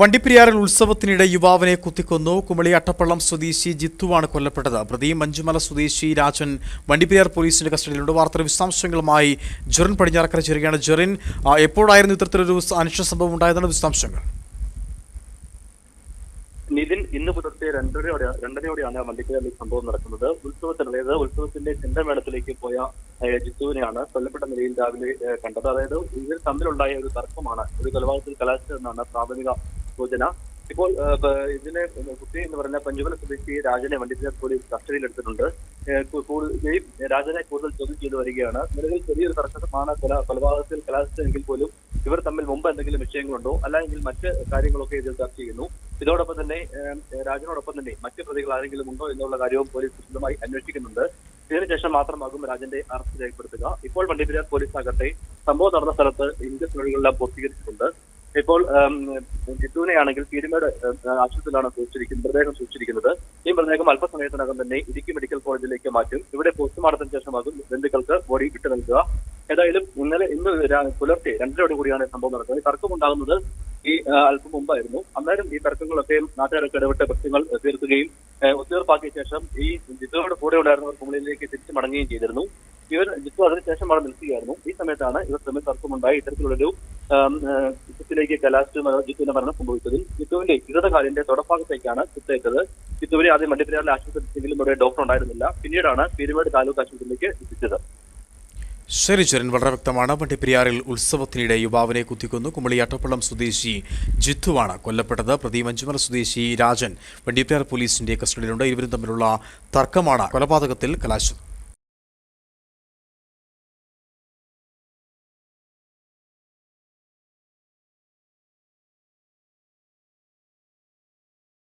വണ്ടിപ്പെരിയാറിൽ ഉത്സവത്തിനിടെ യുവാവിനെ കുത്തിക്കൊന്നു. കുമളി അട്ടപ്പള്ളം സ്വദേശി ജിത്തുവാണ് കൊല്ലപ്പെട്ടത്. പ്രതി മഞ്ചുമല സ്വദേശി രാജൻ വണ്ടിപ്പെരിയാർ പോലീസിന്റെ കസ്റ്റഡിയിലുണ്ട്. വാർത്തയുടെ വിശദാംശങ്ങളുമായി ജെറിൻ പടിഞ്ഞാറക്കര ചേരുകയാണ്. ജെറിൻ എപ്പോഴായിരുന്നു ഇത്തരത്തിലൊരു അനിഷ്ട സംഭവം ഉണ്ടായതാണ് വിശദാംശങ്ങൾ? നിതിൻ ഇന്ന് പുലർച്ചെ രണ്ടരയോടെ രണ്ടരയോടെയാണ് വണ്ടിപ്പെരിയാറിൽ സംഭവം നടക്കുന്നത്. ഉത്സവത്തിന് അതായത് ഉത്സവത്തിന്റെ ചിന്തമേളത്തിലേക്ക് പോയ ജിത്തുവിനെയാണ് കൊല്ലപ്പെട്ട നിലയിൽ രാവിലെ കണ്ടത്. അതായത് ഇവർ തമ്മിലുണ്ടായ ഒരു തർക്കമാണ്. ഒരു കൊലപാതകത്തിൽ കലാശിച്ചതെന്നാണ് പ്രാഥമിക സൂചന ഇപ്പോൾ ഇതിനെ കുട്ടി എന്ന് പറഞ്ഞ പഞ്ചുമല സ്വദേശി രാജനെ വണ്ടിപ്പെരിയാർ പോലീസ് കസ്റ്റഡിയിലെടുത്തിട്ടുണ്ട് രാജനെ കൂടുതൽ ചോദ്യം ചെയ്തു വരികയാണ്. നിലവിൽ ചെറിയൊരു തർക്കമാണ് കൊല കൊലപാതകത്തിൽ കലാശിച്ചതെങ്കിൽ പോലും ഇവർ തമ്മിൽ മുമ്പ് എന്തെങ്കിലും വിഷയങ്ങളുണ്ടോ? അല്ലെങ്കിൽ മറ്റ് കാര്യങ്ങളൊക്കെ ഇതിൽ ചർച്ച ചെയ്യുന്നു. ഇതോടൊപ്പം തന്നെ രാജനോടൊപ്പം തന്നെ മറ്റ് പ്രതികൾ ആരെങ്കിലും ഉണ്ടോ എന്നുള്ള കാര്യവും പോലീസ് വിശദമായി അന്വേഷിക്കുന്നുണ്ട്. ഇതിനുശേഷം മാത്രമാകും രാജന്റെ അറസ്റ്റ് രേഖപ്പെടുത്തുക. ഇപ്പോൾ വണ്ടിപ്പെരിയാർ പോലീസ് ആകട്ടെ സംഭവം നടന്ന സ്ഥലത്ത് ഇന്ത്യൻ തൊഴിലുകളെല്ലാം പൂർത്തീകരിച്ചിട്ടുണ്ട്. ഇപ്പോൾ ജിത്തുവിനെയാണെങ്കിൽ പീരുമേട് ആശുപത്രിയിലാണ് സൂക്ഷിച്ചിരിക്കുന്നത് മൃതദേഹം സൂക്ഷിച്ചിരിക്കുന്നത്. ഈ മൃതദേഹം അല്പസമയത്തിനകം തന്നെ ഇടുക്കി മെഡിക്കൽ കോളേജിലേക്ക് മാറ്റും. ഇവിടെ പോസ്റ്റ്മോർട്ടത്തിന് ശേഷമാകും ബന്ധുക്കൾക്ക് ബോഡി വിട്ടു നൽകുക. ഏതായാലും ഇന്നലെ ഇന്ന് പുലർച്ചെ രണ്ടരയോട് കൂടിയാണ് സംഭവം നടക്കുന്നത്. തർക്കമുണ്ടാകുന്നത് ഈ അല്പം മുമ്പായിരുന്നു. അന്നേരം ഈ തർക്കങ്ങളൊക്കെ നാട്ടുകാരൊക്കെ ഇടപെട്ട് പ്രശ്നങ്ങൾ തീർക്കുകയും ഒത്തുതീർപ്പാക്കിയ ശേഷം ഈ ജിത്തുവിനോട് കൂടെ ഉണ്ടായിരുന്നവർ കുമളിയിലേക്ക് തിരിച്ചു മടങ്ങുകയും ചെയ്തിരുന്നു. ഇവർ ജിത്തു അതിനുശേഷം അവിടെ നിൽക്കുകയായിരുന്നു. ഈ സമയത്താണ് ഇവർ തമ്മിൽ തർക്കമുണ്ടായി. ഇത്തരത്തിലുള്ളൊരു ജിത്തുവിലേക്ക് കലാശിച്ചു ജിത്തുവിന്റെ മരണം സംഭവിച്ചതിൽ ജിത്തുവിന്റെ ഇടതുകാലിന്റെ തുടഭാഗത്തേക്കാണ് കുത്തേറ്റത്. ജിത്തുവിനെ ആദ്യം വണ്ടിപ്പെരിയാറിലെ ആശുപത്രിയിലെങ്കിലും ഇവിടെ ഡോക്ടർ ഉണ്ടായിരുന്നില്ല. പിന്നീടാണ് പീരുമേട് താലൂക്ക് ആശുപത്രിയിലേക്ക് എത്തിച്ചത്. ശരി ചരൻ. വളരെ വ്യക്തമാണ്. വണ്ടിപ്പെരിയാറിൽ ഉത്സവത്തിനിടെ യുവാവിനെ കുത്തിക്കൊന്നു. കുമളി അട്ടപ്പള്ളം സ്വദേശി ജിത്തുവാണ് കൊല്ലപ്പെട്ടത്. പ്രതി മഞ്ചുമല സ്വദേശി രാജൻ വണ്ടിപ്പെരിയാർ പോലീസിന്റെ കസ്റ്റഡിയിലുണ്ട്. ഇരുവരും തമ്മിലുള്ള തർക്കമാണ് കൊലപാതകത്തിൽ കലാശിച്ചത്.